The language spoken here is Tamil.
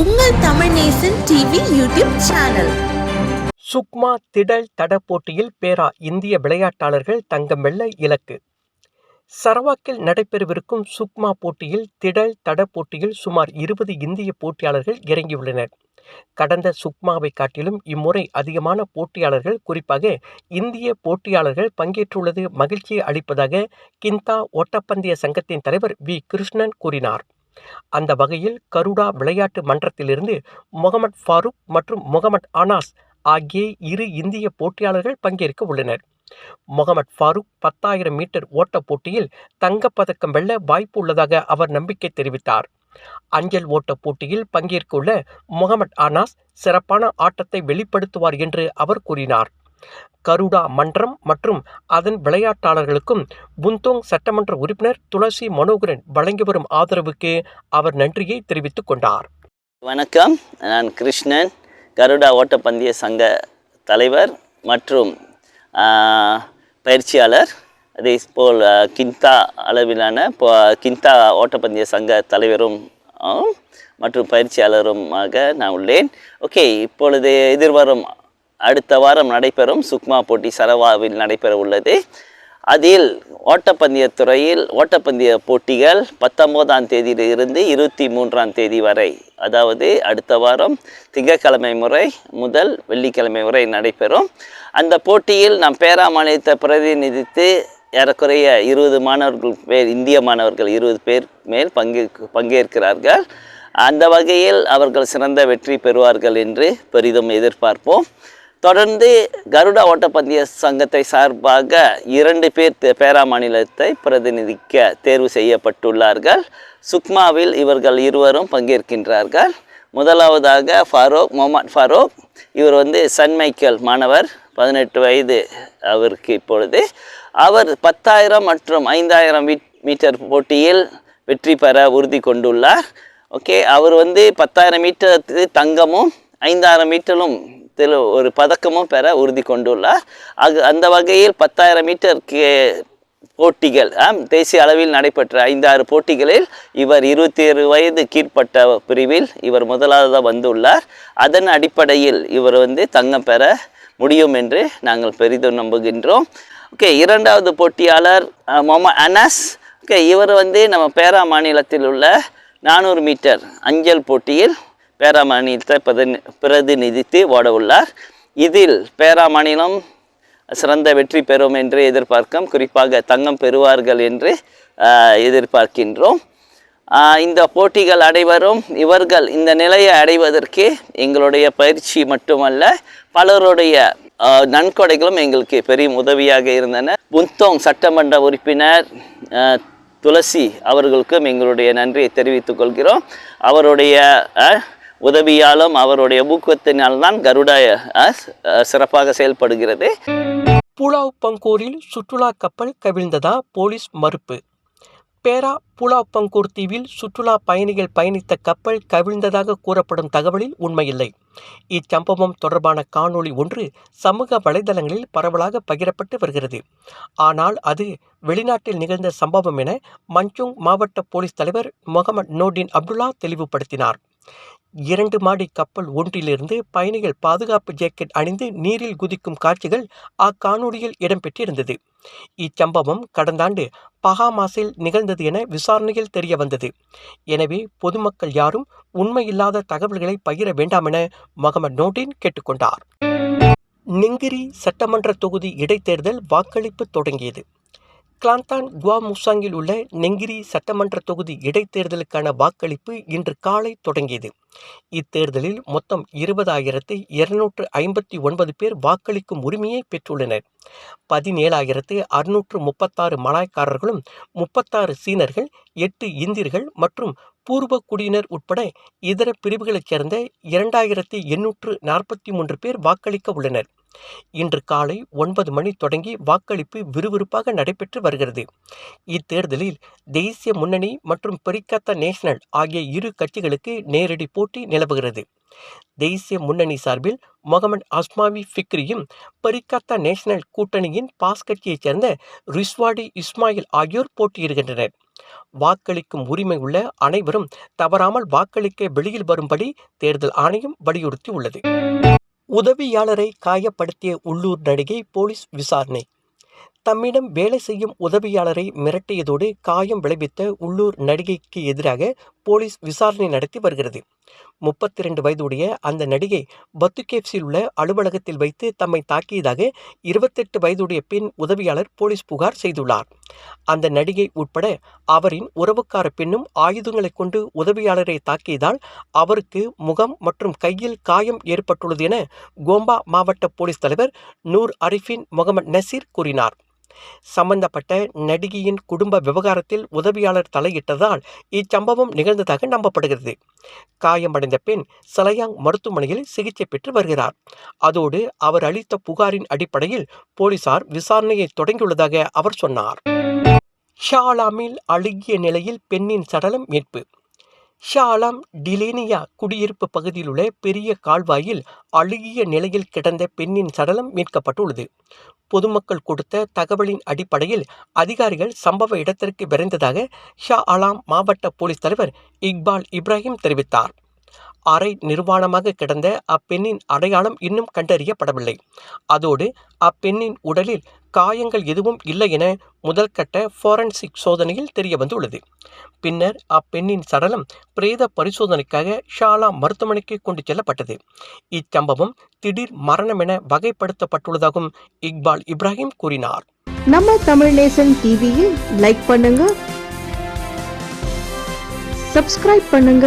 உங்கள் Tamil Nesan TV YouTube channel. Sukma திடல் தட போட்டியில் பேரா இந்திய விளையாட்டாளர்கள் தங்கம் வெள்ள இலக்கு. சரவாக்கில் நடைபெறவிருக்கும் சுக்மா போட்டியில் திடல் தட போட்டியில் சுமார் இருபது இந்திய போட்டியாளர்கள் இறங்கியுள்ளனர். கடந்த சுக்மாவை காட்டிலும் இம்முறை அதிகமான போட்டியாளர்கள் குறிப்பாக இந்திய போட்டியாளர்கள் பங்கேற்றுள்ளது மகிழ்ச்சியை அளிப்பதாக கிந்தா ஓட்டப்பந்தய சங்கத்தின் தலைவர் வி. கிருஷ்ணன் கூறினார். அந்த வகையில் கருடா விளையாட்டு மன்றத்திலிருந்து முகமட் ஃபாரூக் மற்றும் முகமது அனாஸ் ஆகிய இரு இந்திய போட்டியாளர்கள் பங்கேற்க உள்ளனர். முகமட் ஃபாரூக் பத்தாயிரம் மீட்டர் ஓட்டப் போட்டியில் தங்கப்பதக்கம் வெல்ல வாய்ப்பு உள்ளதாக அவர் நம்பிக்கை தெரிவித்தார். அஞ்சல் ஓட்டப் போட்டியில் பங்கேற்குள்ள முகமது அனாஸ் சிறப்பான ஆட்டத்தை வெளிப்படுத்துவார் என்று அவர் கூறினார். கருடா மன்றம் மற்றும் அதன் விளையாட்டாளர்களுக்கும் புந்தோங் சட்டமன்ற உறுப்பினர் துளசி மனோகரன் வழங்கி வரும் ஆதரவுக்கு அவர் நன்றியை தெரிவித்துக் கொண்டார். வணக்கம். நான் கிருஷ்ணன் கருடா ஓட்டப்பந்தய சங்க தலைவர் மற்றும் பயிற்சியாளர். அதே போல் கிந்தா அளவிலான கிந்தா ஓட்டப்பந்தய சங்க தலைவரும் மற்றும் பயிற்சியாளருமாக நான் உள்ளேன். ஓகே இப்பொழுது எதிர்வரும் அடுத்த வாரம் நடைபெறும் சுக்மா போட்டி சரவாவில் நடைபெற உள்ளது. அதில் ஓட்டப்பந்தய துறையில் ஓட்டப்பந்தய போட்டிகள் பத்தொம்போதாம் தேதியிலிருந்து இருபத்தி மூன்றாம் தேதி வரை அதாவது அடுத்த வாரம் திங்கக்கிழமை முறை முதல் வெள்ளிக்கிழமை முறை நடைபெறும். அந்த போட்டியில் நாம் பேரா மாநிலத்தை பிரதிநிதித்து ஏறக்குறைய இருபது மாணவர்கள் பேர் இந்திய மாணவர்கள் இருபது பேர் மேல் பங்கே பங்கேற்கிறார்கள். அந்த வகையில் அவர்கள் சிறந்த வெற்றி பெறுவார்கள் என்று பெரிதும் எதிர்பார்ப்போம். தொடர்ந்து கருடா ஓட்டப்பந்தய சங்கத்தை சார்பாக இரண்டு பேர் பேரா மாநிலத்தை பிரதிநிதிக்க தேர்வு செய்யப்பட்டுள்ளார்கள். சுக்மாவில் இவர்கள் இருவரும் பங்கேற்கின்றார்கள். முதலாவதாக ஃபாரூக் முகமது ஃபாரூக். இவர் வந்து சன் மைக்கேல் மாணவர் பதினெட்டு வயது அவருக்கு இப்பொழுது. அவர் பத்தாயிரம் மற்றும் ஐந்தாயிரம் மீட் மீட்டர் போட்டியில் வெற்றி பெற உறுதி கொண்டுள்ளார். ஓகே அவர் வந்து பத்தாயிரம் மீட்டர் தங்கமும் ஐந்தாயிரம் மீட்டரும் திரு ஒரு பதக்கமும் பெற உறுதி கொண்டுள்ளார். அது அந்த வகையில் பத்தாயிரம் மீட்டருக்கு போட்டிகள் ஆம், தேசிய அளவில் நடைபெற்ற ஐந்தாறு போட்டிகளில் இவர் இருபத்தி ஏழு வயது கீழ்ப்பட்ட பிரிவில் இவர் முதலாவதாக வந்துள்ளார். அதன் அடிப்படையில் இவர் வந்து தங்கம் பெற முடியும் என்று நாங்கள் பெரிதும் நம்புகின்றோம். ஓகே இரண்டாவது போட்டியாளர் மொம அனஸ். ஓகே இவர் வந்து நம்ம பேரா மாநிலத்தில் உள்ள நானூறு மீட்டர் அஞ்சல் போட்டியில் பேரா மாநிலத்தை பிரதிநிதித்து ஓட உள்ளார் இதில் பேரா மாநிலம் சிறந்த வெற்றி பெறும் என்று எதிர்பார்க்கும் குறிப்பாக தங்கம் பெறுவார்கள் என்று எதிர்பார்க்கின்றோம். இந்த போட்டிகள் அடைவரும் இவர்கள் இந்த நிலையை அடைவதற்கு எங்களுடைய பயிற்சி மட்டுமல்ல பலருடைய நன்கொடைகளும் எங்களுக்கு பெரிய உதவியாக இருந்தன. புந்தோங் சட்டமன்ற உறுப்பினர் துளசி அவர்களுக்கும் எங்களுடைய நன்றியை தெரிவித்துக் கொள்கிறோம். அவருடைய உதவியாலும் அவருடைய ஊக்கத்தினால்தான் கருடா சிறப்பாக செயல்படுகிறது. புலாவ் பங்கூரில் சுற்றுலா கப்பல் கவிழ்ந்ததா போலீஸ் மறுப்பு? பேரா புலாவ் பங்கூர் தீவில் சுற்றுலா பயணிகள் பயணித்த கப்பல் கவிழ்ந்ததாக கூறப்படும் தகவலில் உண்மையில்லை. இச்சம்பவம் தொடர்பான காணொளி ஒன்று சமூக வலைதளங்களில் பரவலாக பகிரப்பட்டு வருகிறது. ஆனால் அது வெளிநாட்டில் நிகழ்ந்த சம்பவம் என மஞ்சுங் மாவட்ட போலீஸ் தலைவர் முகமது நோடின் அப்துல்லா தெளிவுபடுத்தினார். இரண்டு மாடி கப்பல் ஒன்றிலிருந்து பயணிகள் பாதுகாப்பு ஜாக்கெட் அணிந்து நீரில் குதிக்கும் காட்சிகள் அக்காணொளியில் இடம்பெற்றிருந்தது. இச்சம்பவம் கடந்த ஆண்டு பஹாமாஸில் நிகழ்ந்தது என விசாரணையில் தெரிய வந்தது எனவே பொதுமக்கள் யாரும் உண்மையில்லாத தகவல்களை பகிர வேண்டாம் என முகமது நோட்டின் கேட்டுக்கொண்டார். நிங்கிரி சட்டமன்ற தொகுதி இடைத்தேர்தல் வாக்களிப்பு தொடங்கியது. கிளாந்தான் குவாமுசாங்கில் உள்ள நெங்கிரி சட்டமன்ற தொகுதி இடைத்தேர்தலுக்கான வாக்களிப்பு இன்று காலை தொடங்கியது. இத்தேர்தலில் மொத்தம் இருபதாயிரத்து இருநூற்று ஐம்பத்தி ஒன்பது பேர் வாக்களிக்கும் உரிமையை பெற்றுள்ளனர். பதினேழாயிரத்து அறுநூற்று முப்பத்தாறு மலாய்க்காரர்களும் முப்பத்தாறு சீனர்கள் எட்டு இந்தியர்கள் மற்றும் பூர்வ குடியினர் உட்பட இதர பிரிவுகளைச் சேர்ந்த இரண்டாயிரத்தி எண்ணூற்று நாற்பத்தி மூன்று பேர் வாக்களிக்க உள்ளனர். இன்று காலை ஒன்பது மணி தொடங்கி வாக்களிப்பு விறுவிறுப்பாக நடைபெற்று வருகிறது. இத்தேர்தலில் தேசிய முன்னணி மற்றும் பெரிக்கத்த நேஷனல் ஆகிய இரு கட்சிகளுக்கு நேரடி போட்டி நிலவுகிறது. தேசிய முன்னணி சார்பில் முகமது அஸ்மாவி ஃபிக்ரியும் பரிகாத்தா நேஷனல் கூட்டணியின் பாஸ் கட்சியைச் சேர்ந்த ரிஸ்வாடி இஸ்மாயில் ஆகியோர் போட்டியிடுகின்றனர். வாக்களிக்கும் உரிமை உள்ள அனைவரும் தவறாமல் வாக்களிக்க வெளியில் வரும்படி தேர்தல் ஆணையம் வலியுறுத்தியுள்ளது. உதவியாளரை காயப்படுத்திய உள்ளூர் நடிகை போலீஸ் விசாரணை. தம்மிடம் வேலை செய்யும் உதவியாளரை மிரட்டியதோடு காயம் விளைவித்த உள்ளூர் நடிகைக்கு எதிராக போலீஸ் விசாரணை நடத்தி வருகிறது. முப்பத்தி ரெண்டு வயதுடைய அந்த நடிகை பத்துகேப்ஸில் உள்ள அலுவலகத்தில் வைத்து தம்மை தாக்கியதாக இருபத்தெட்டு வயதுடைய பெண் உதவியாளர் போலீஸ் புகார் செய்துள்ளார். அந்த நடிகை உட்பட அவரின் உறவுக்கார பெண்ணும் ஆயுதங்களைக் கொண்டு உதவியாளரை தாக்கியதால் அவருக்கு முகம் மற்றும் கையில் காயம் ஏற்பட்டுள்ளது என கோம்பா மாவட்ட போலீஸ் தலைவர் நூர் அரிஃபின் முகமது நசீர் கூறினார். சம்பந்தப்பட்ட நடிகையின் குடும்ப விவகாரத்தில் உதவியாளர் தலையிட்டதால் இச்சம்பவம் நிகழ்ந்ததாக நம்பப்படுகிறது. காயமடைந்த பெண் சலயாங் மருத்துவமனையில் சிகிச்சை பெற்று வருகிறார். அதோடு அவர் அளித்த புகாரின் அடிப்படையில் போலீசார் விசாரணையை தொடங்கியுள்ளதாக அவர் சொன்னார். ஷாலாமில் அழுகிய நிலையில் பெண்ணின் சடலம் மீட்பு ஷாலாம் டிலேனியா குடியிருப்பு பகுதியில் உள்ள பெரிய கால்வாயில் அழுகிய நிலையில் கிடந்த பெண்ணின் சடலம் மீட்கப்பட்டுள்ளது. பொதுமக்கள் கொடுத்த தகவலின் அடிப்படையில் அதிகாரிகள் சம்பவ இடத்திற்கு விரைந்ததாக ஷா அலாம் மாவட்ட போலீஸ் தலைவர் இக்பால் இப்ராஹிம் தெரிவித்தார். அறை நிர்வாணமாக கிடந்த அப்பெண்ணின் அடையாளம் இன்னும் கண்டறியப்படவில்லை. அதோடு அப்பெண்ணின் உடலில் காயங்கள் எதுவும் இல்லை என முதல்கட்ட ஃபாரன்சிக் சோதனையில் தெரிய வந்துள்ளது பின்னர் அப்பெண்ணின் சடலம் பிரேத பரிசோதனைக்காக ஷாலா மருத்துவமனைக்கு கொண்டு செல்லப்பட்டது. இச்சம்பவம் திடீர் மரணம் என வகைப்படுத்தப்பட்டுள்ளதாகவும் இக்பால் இப்ராஹிம் கூறினார். நம்ம தமிழ் நேசன் டிவியில் லைக் பண்ணுங்க சப்ஸ்கிரைப் பண்ணுங்க